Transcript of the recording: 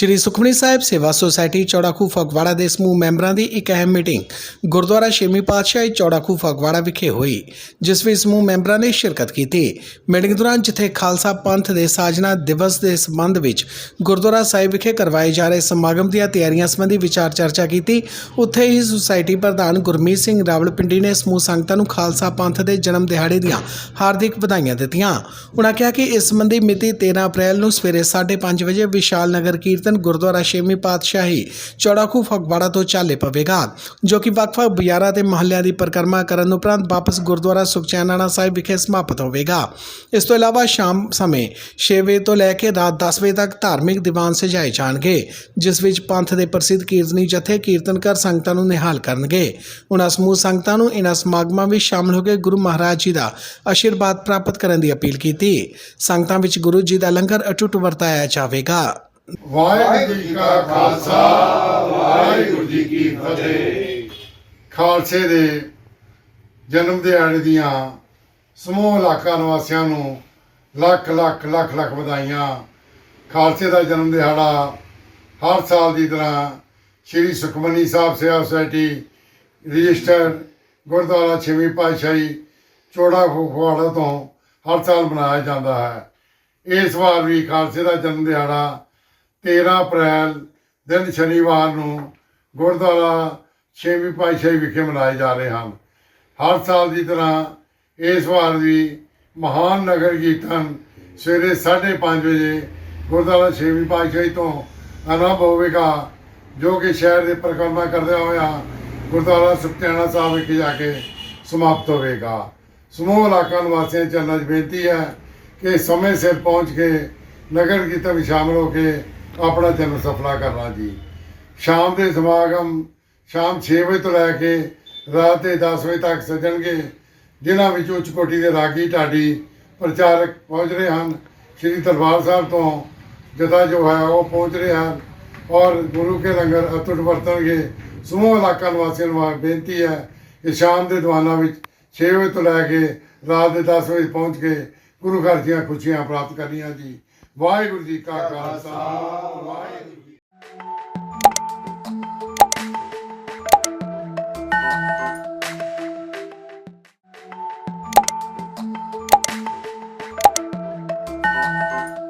ਸ਼੍ਰੀ ਸੁਖਮਨੀ ਸਾਹਿਬ ਸੇਵਾ ਸੁਸਾਇਟੀ ਚੌੜਾਖੂ ਫਗਵਾੜਾ ਦੇ ਸਮੂਹ ਮੈਂਬਰਾਂ ਦੀ ਇੱਕ ਅਹਿਮ ਮੀਟਿੰਗ ਗੁਰਦੁਆਰਾ ਛੇਵੀਂ ਪਾਤਸ਼ਾਹੀ ਚੌੜਾਖੂ ਫਗਵਾੜਾ ਵਿਖੇ ਹੋਈ, ਜਿਸ ਵਿੱਚ ਸਮੂਹ ਮੈਂਬਰਾਂ ਨੇ ਸ਼ਿਰਕਤ ਕੀਤੀ। ਮੀਟਿੰਗ ਦੌਰਾਨ ਜਿੱਥੇ ਖਾਲਸਾ ਪੰਥ ਦੇ ਸਾਜਨਾ ਦਿਵਸ ਦੇ ਸੰਬੰਧ ਵਿੱਚ ਗੁਰਦੁਆਰਾ ਸਾਹਿਬ ਵਿਖੇ ਕਰਵਾਏ ਜਾ ਰਹੇ ਸਮਾਗਮ ਦੀਆਂ ਤਿਆਰੀਆਂ ਸੰਬੰਧੀ ਵਿਚਾਰ ਚਰਚਾ ਕੀਤੀ, ਉੱਥੇ ਹੀ ਸੁਸਾਇਟੀ ਪ੍ਰਧਾਨ ਗੁਰਮੀਤ ਸਿੰਘ ਰਾਵਲਪਿੰਡੀ ਨੇ ਸਮੂਹ ਸੰਗਤਾਂ ਨੂੰ ਖਾਲਸਾ ਪੰਥ ਦੇ ਜਨਮ ਦਿਹਾੜੇ ਦੀਆਂ ਹਾਰਦਿਕ ਵਧਾਈਆਂ ਦਿੱਤੀਆਂ। ਉਨ੍ਹਾਂ ਕਿਹਾ ਕਿ ਇਸ ਸੰਬੰਧੀ ਮਿਤੀ 13 ਅਪ੍ਰੈਲ ਨੂੰ ਸਵੇਰੇ 5:30 ਵਜੇ ਵਿਸ਼ਾਲ ਨਗਰ ਕੀਰਤਨ ਗੁਰਦੁਆਰਾ ਛੇਵੀਂ ਪਾਤਸ਼ਾਹੀ ਚੌੜਾਖੂ ਫਗਵਾੜਾ ਤੋਂ ਚਾਲੇ ਪਵੇਗਾ, ਜੋ ਕਿ ਵੱਖ-ਵੱਖ ਬਾਜ਼ਾਰਾਂ ਤੇ ਮਹੱਲਿਆਂ ਦੀ ਪਰਿਕਰਮਾ ਕਰਨ ਉਪਰੰਤ ਵਾਪਸ ਗੁਰਦੁਆਰਾ ਸੁਖਚੈਨਾਣਾ ਸਾਹਿਬ ਵਿਖੇ ਸਮਾਪਤ ਹੋਵੇਗਾ। ਇਸ ਤੋਂ ਇਲਾਵਾ ਸ਼ਾਮ ਸਮੇਂ 6 ਵਜੇ ਤੋਂ ਲੈ ਕੇ ਰਾਤ 10 ਵਜੇ ਤੱਕ ਧਾਰਮਿਕ ਦੀਵਾਨ ਸਜਾਏ ਜਾਣਗੇ, ਜਿਸ ਵਿੱਚ ਪੰਥ ਦੇ ਪ੍ਰਸਿੱਧ ਕੀਰਤਨੀ ਜਥੇ ਕੀਰਤਨ ਕਰ ਸੰਗਤਾਂ ਨੂੰ ਨਿਹਾਲ ਕਰਨਗੇ। ਉਹਨਾਂ ਸਮੂਹ ਸੰਗਤਾਂ ਨੂੰ ਇਹਨਾਂ ਸਮਾਗਮਾਂ ਵਿੱਚ ਸ਼ਾਮਲ ਹੋ ਕੇ ਗੁਰੂ ਮਹਾਰਾਜ ਜੀ ਦਾ ਆਸ਼ੀਰਵਾਦ ਪ੍ਰਾਪਤ ਕਰਨ ਦੀ ਅਪੀਲ ਕੀਤੀ। ਸੰਗਤਾਂ ਵਿੱਚ ਗੁਰੂ ਜੀ ਦਾ ਲੰਗਰ ਅਟੁੱਟ ਵਰਤਾਇਆ ਜਾਵੇਗਾ। ਵਾਹਿਗੁਰੂ ਜੀ ਕਾ ਖਾਲਸਾ, ਵਾਹਿਗੁਰੂ ਜੀ ਕੀ ਫਤਿਹ। ਖਾਲਸੇ ਦੇ ਜਨਮ ਦਿਹਾੜੇ ਦੀਆਂ ਸਮੂਹ ਇਲਾਕਾ ਨਿਵਾਸੀਆਂ ਨੂੰ ਲੱਖ ਲੱਖ ਲੱਖ ਲੱਖ ਵਧਾਈਆਂ। ਖਾਲਸੇ ਦਾ ਜਨਮ ਦਿਹਾੜਾ ਹਰ ਸਾਲ ਦੀ ਤਰ੍ਹਾਂ ਸ਼੍ਰੀ ਸੁਖਮਨੀ ਸਾਹਿਬ ਸੇਵਾ ਸੁਸਾਇਟੀ ਰਜਿਸਟਰ ਗੁਰਦੁਆਰਾ ਛੇਵੀਂ ਪਾਤਸ਼ਾਹੀ ਚੋੜਾ ਫਗਵਾੜਾ ਤੋਂ ਹਰ ਸਾਲ ਮਨਾਇਆ ਜਾਂਦਾ ਹੈ। ਇਸ ਵਾਰ ਵੀ ਖਾਲਸੇ ਦਾ ਜਨਮ ਦਿਹਾੜਾ 13 ਅਪ੍ਰੈਲ ਦਿਨ ਸ਼ਨੀਵਾਰ ਨੂੰ ਗੁਰਦੁਆਰਾ ਛੇਵੀਂ ਪਾਤਸ਼ਾਹੀ ਵਿਖੇ ਮਨਾਏ ਜਾ ਰਹੇ ਹਨ। ਹਰ ਸਾਲ ਦੀ ਤਰ੍ਹਾਂ ਇਸ ਵਾਰ ਵੀ ਮਹਾਨ ਨਗਰ ਕੀਰਤਨ ਸਵੇਰੇ 5:30 ਵਜੇ ਗੁਰਦੁਆਰਾ ਛੇਵੀਂ ਪਾਤਸ਼ਾਹੀ ਤੋਂ ਆਰੰਭ ਹੋਵੇਗਾ, ਜੋ ਕਿ ਸ਼ਹਿਰ ਦੇ ਪਰਿਕਰਮਾ ਕਰਦਿਆਂ ਹੋਇਆ ਗੁਰਦੁਆਰਾ ਸੁਖਚੈਨਾ ਸਾਹਿਬ ਵਿਖੇ ਜਾ ਕੇ ਸਮਾਪਤ ਹੋਵੇਗਾ। ਸਮੂਹ ਇਲਾਕਾ ਨਿਵਾਸੀਆਂ ਚਰਨਾਂ 'ਚ ਬੇਨਤੀ ਹੈ ਕਿ ਸਮੇਂ ਸਿਰ ਪਹੁੰਚ ਕੇ ਨਗਰ ਕੀਰਤਨ ਵਿੱਚ ਸ਼ਾਮਲ ਹੋ ਕੇ ਆਪਣਾ ਜਨਮ ਸਫਲਾ ਕਰਨਾ ਜੀ। ਸ਼ਾਮ ਦੇ ਸਮਾਗਮ, ਸ਼ਾਮ 6 ਵਜੇ ਤੋਂ ਲੈ ਕੇ ਰਾਤ ਦੇ 10 ਵਜੇ ਤੱਕ ਸੱਜਣਗੇ, ਜਿਨ੍ਹਾਂ ਵਿੱਚ ਉੱਚ ਕੋਟੀ ਦੇ ਰਾਗੀ ਢਾਡੀ ਪ੍ਰਚਾਰਕ ਪਹੁੰਚ ਰਹੇ ਹਨ। ਸ੍ਰੀ ਦਰਬਾਰ ਸਾਹਿਬ ਤੋਂ ਜਦਾ ਜੋ ਹੈ ਉਹ ਪਹੁੰਚ ਰਹੇ ਹਨ ਔਰ ਗੁਰੂ ਕੇ ਲੰਗਰ ਅਤੁੱਟ ਵਰਤਣਗੇ। ਸਮੂਹ ਇਲਾਕਾ ਨਿਵਾਸੀਆਂ ਨੂੰ ਬੇਨਤੀ ਹੈ ਕਿ ਸ਼ਾਮ ਦੇ ਦੀਵਾਨਾਂ ਵਿੱਚ 6 ਵਜੇ ਤੋਂ ਲੈ ਕੇ ਰਾਤ ਦੇ 10 ਵਜੇ ਪਹੁੰਚ ਕੇ ਗੁਰੂ ਘਰ ਦੀਆਂ ਖੁਸ਼ੀਆਂ ਪ੍ਰਾਪਤ ਕਰਨੀਆਂ ਜੀ। ਵਾਹਿਗੁਰੂ ਜੀ ਕਾ ਖਾਲਸਾ ਵਾਹਿਗੁਰੂ Thank.